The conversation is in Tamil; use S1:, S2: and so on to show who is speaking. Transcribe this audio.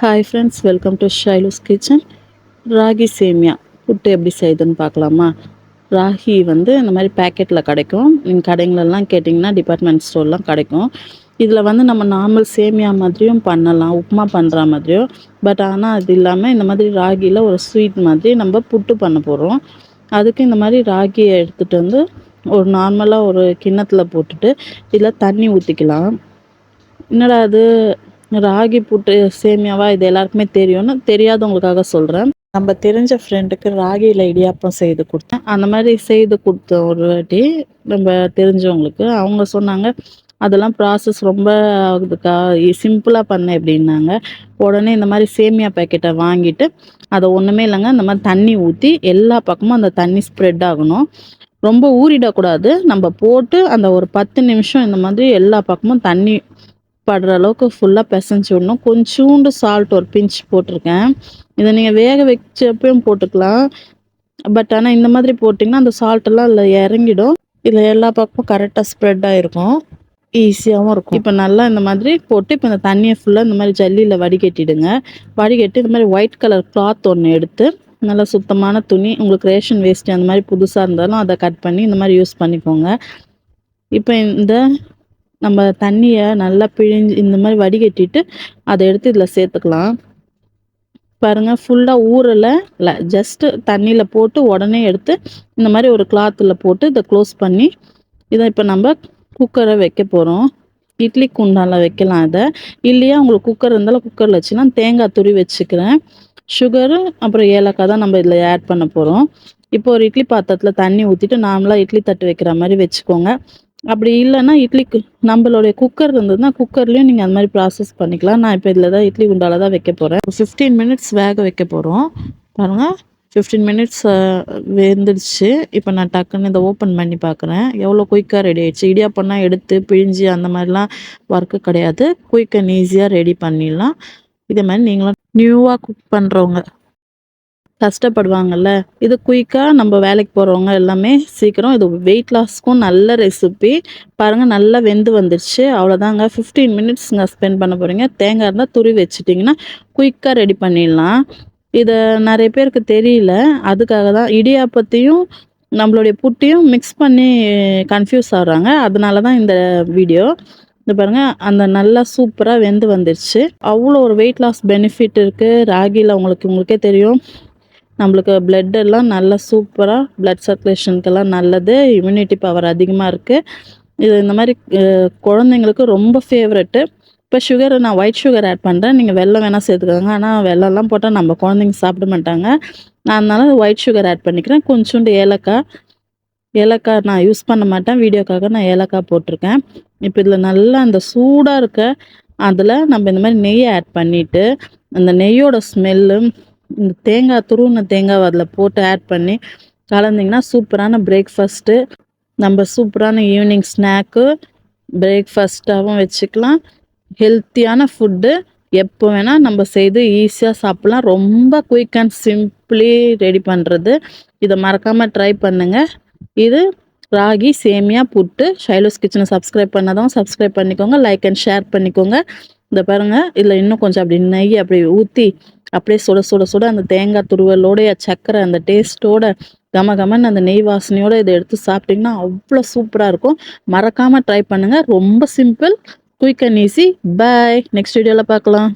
S1: Hi friends welcome to Shailu's kitchen ragi semiya puttu எப்படி செய்யுதுன்னு பார்க்கலாமா? ராகி வந்து இந்த மாதிரி பேக்கெட்டில் கிடைக்கும். நீங்கள் கடைங்களெல்லாம் கேட்டிங்கன்னா டிபார்ட்மெண்ட் ஸ்டோர்லாம் கிடைக்கும். இதில் வந்து நம்ம நார்மல் சேமியா மாதிரியும் பண்ணலாம் உப்புமா பண்ணுற மாதிரியும் பட் ஆனால் அது இல்லாமல் இந்த மாதிரி ராகியில் ஒரு ஸ்வீட் மாதிரி நம்ம புட்டு பண்ண போகிறோம் அதுக்கு இந்த மாதிரி ராகியை எடுத்துகிட்டு வந்து ஒரு நார்மலாக ஒரு கிண்ணத்தில் போட்டுட்டு இதில் தண்ணி ஊற்றிக்கலாம் என்னடா அது ராகி புட்டு சேமியாவா இது எல்லாருக்குமே தெரியும்னு தெரியாதவங்களுக்காக சொல்கிறேன் நம்ம தெரிஞ்ச ஃப்ரெண்டுக்கு ராகியில் இடியாப்பம் செய்து கொடுத்தேன். அந்த மாதிரி செய்து கொடுத்த ஒரு வாட்டி நம்ம தெரிஞ்சவங்களுக்கு அவங்க சொன்னாங்க அதெல்லாம் ப்ராசஸ் ரொம்ப ஆகுதுக்கா சிம்பிளாக பண்ண எப்படின்னாங்க உடனே இந்த மாதிரி சேமியா பேக்கெட்டை வாங்கிட்டு அதை ஒன்றுமே இல்லைங்க இந்த மாதிரி தண்ணி ஊற்றி எல்லா பக்கமும் அந்த தண்ணி ஸ்ப்ரெட் ஆகணும். ரொம்ப ஊறிடக்கூடாது. நம்ம போட்டு அந்த ஒரு பத்து நிமிஷம் இந்த மாதிரி எல்லா பக்கமும் தண்ணி படுற அளவுக்கு ஃபுல்லாக பிசைஞ்சு விடணும். கொஞ்சோண்டு சால்ட் ஒரு பிஞ்ச் போட்டிருக்கேன். இதை நீங்கள் வேக வச்சப்பையும் போட்டுக்கலாம். பட் ஆனால் இந்த மாதிரி போட்டிங்கன்னா அந்த சால்ட்டெல்லாம் இல்லை இறங்கிடும். இதில் எல்லா பக்கமும் கரெக்டாக ஸ்ப்ரெட் ஆகிருக்கும் ஈஸியாகவும் இருக்கும். இப்போ நல்லா இந்த மாதிரி போட்டு இப்போ இந்த தண்ணியை ஃபுல்லாக இந்த மாதிரி ஜல்லியில் வடிகட்டிடுங்க. வடிகட்டி இந்த மாதிரி ஒயிட் கலர் கிளாத் ஒன்று எடுத்து நல்லா சுத்தமான துணி உங்களுக்கு ரேஷன் வேஸ்ட்டு அந்த மாதிரி புதுசாக இருந்தாலும் அதை கட் பண்ணி இந்த மாதிரி யூஸ் பண்ணிக்கோங்க. இப்போ இந்த நம்ம தண்ணியை நல்லா பிழிஞ்சு இந்த மாதிரி வடிகட்டிட்டு அதை எடுத்து இதில் சேர்த்துக்கலாம். பாருங்கள் ஃபுல்லாக ஊறலை இல்லை ஜஸ்ட்டு தண்ணியில் போட்டு உடனே எடுத்து இந்த மாதிரி ஒரு கிளாத்தில் போட்டு இதை க்ளோஸ் பண்ணி இதை இப்போ நம்ம குக்கரை வைக்க போகிறோம் இட்லி குண்டானில் வைக்கலாம் இதை. இல்லையா உங்களுக்கு குக்கர் இருந்தாலும் குக்கரில் வச்சுன்னா தேங்காய் துரி வச்சுக்கிறேன். சுகரு அப்புறம் ஏலக்காய் தான் நம்ம இதில் ஆட் பண்ண போகிறோம் இப்போ ஒரு இட்லி பாத்திரத்தில் தண்ணி ஊற்றிட்டு நார்மலாக இட்லி தட்டு வைக்கிற மாதிரி வச்சுக்கோங்க. அப்படி இல்லைன்னா இட்லிக்கு நம்மளுடைய குக்கர் இருந்ததுன்னா குக்கர்லேயும் நீங்கள் அந்த மாதிரி ப்ராசஸ் பண்ணிக்கலாம். நான் இப்போ இதில் தான் இட்லி குண்டால தான் வைக்க போகிறேன் ஃபிஃப்டீன் மினிட்ஸ் வேக வைக்க போகிறோம் பாருங்கள் ஃபிஃப்டீன் மினிட்ஸ் வெந்துடுச்சு. இப்போ நான் டக்குன்னு இதை ஓப்பன் பண்ணி பார்க்குறேன் எவ்வளோ குயிக்காக ரெடி ஆயிடுச்சு. இடியாப்பம்னா எடுத்து பிழிஞ்சு அந்த மாதிரிலாம் ஒர்க்கு கிடையாது. குயிக் அண்ட் ஈஸியாக ரெடி பண்ணிடலாம். இதே மாதிரி நீங்களும் நியூவாக குக் பண்ணுறவங்க கஷ்டப்படுவாங்கல்ல? இது குயிக்காக நம்ம வேலைக்கு போகிறவங்க எல்லாமே சீக்கிரம் இது வெயிட் லாஸ்க்கும் நல்ல ரெசிபி பாருங்கள் நல்லா வெந்து வந்துடுச்சு அவ்வளோதாங்க. ஃபிஃப்டீன் மினிட்ஸுங்க ஸ்பெண்ட் பண்ண போகிறீங்க தேங்காய் இருந்தால் துரி வச்சுட்டிங்கன்னா குயிக்காக ரெடி பண்ணிடலாம். இதை நிறைய பேருக்கு தெரியல. அதுக்காக தான் இடியாப்பத்தையும் நம்மளுடைய புட்டியும் மிக்ஸ் பண்ணி கன்ஃபியூஸ் ஆகுறாங்க. அதனால தான் இந்த வீடியோ இந்த பாருங்கள் அந்த நல்லா சூப்பராக வெந்து வந்துடுச்சு அவ்வளோ ஒரு வெயிட் லாஸ் பெனிஃபிட் இருக்குது ராகியில் உங்களுக்கு உங்களுக்கே தெரியும். நம்மளுக்கு பிளட் எல்லாம் நல்லா சூப்பராக பிளட் சர்க்குலேஷனுக்கெல்லாம் நல்லது இம்யூனிட்டி பவர் அதிகமாக இருக்குது இது இந்த மாதிரி குழந்தைங்களுக்கு ரொம்ப ஃபேவரெட்டு இப்போ சுகர் நான் ஒயிட் சுகர் ஆட் பண்ணுறேன் நீங்கள் வெள்ளம் வேணால் சேர்த்துக்கோங்க. ஆனால் வெள்ளம்லாம் போட்டால் நம்ம குழந்தைங்க சாப்பிட மாட்டாங்க. நான் அதனால் ஒயிட் சுகர் ஆட் பண்ணிக்கிறேன். கொஞ்சோண்டு ஏலக்காய். ஏலக்காய் நான் யூஸ் பண்ண மாட்டேன். வீடியோக்காக நான் ஏலக்காய் போட்டிருக்கேன். இப்போ இதில் நல்லா அந்த சூடாக இருக்க அதில் நம்ம இந்த மாதிரி நெய்யை ஆட் பண்ணிவிட்டு அந்த நெய்யோட ஸ்மெல்லு இந்த தேங்காய் துருவின தேங்காய் அதில் போட்டு ஆட் பண்ணி கலந்திங்கன்னா சூப்பரான பிரேக்ஃபாஸ்ட்டு நம்ம சூப்பரான ஈவினிங் ஸ்நாக்கு பிரேக்ஃபாஸ்ட்டாகவும் வச்சுக்கலாம். ஹெல்த்தியான ஃபுட்டு எப்போ வேணால் நம்ம செய்து ஈஸியாக சாப்பிட்லாம். ரொம்ப குயிக் அண்ட் சிம்பிளி ரெடி பண்ணுறது இதை மறக்காமல் ட்ரை பண்ணுங்கள் இது ராகி சேமியா புட்டு ஷைலோஸ் கிச்சனை சப்ஸ்கிரைப் பண்ணாதான் சப்ஸ்கிரைப் பண்ணிக்கோங்க. லைக் அண்ட் ஷேர் பண்ணிக்கோங்க. இந்த பாருங்கள் இதில் இன்னும் கொஞ்சம் அப்படி நெய் அப்படி ஊற்றி அப்படியே சுட சுட சுட அந்த தேங்காய் துருவலோடைய சக்கரை அந்த டேஸ்ட்டோட கம கமன் அந்த நெய் வாசனையோட இதை எடுத்து சாப்பிட்டிங்கன்னா அவ்வளோ சூப்பராக இருக்கும். மறக்காமல் ட்ரை பண்ணுங்கள் ரொம்ப simple quick and easy bye next வீடியோவில் பார்க்கலாம்.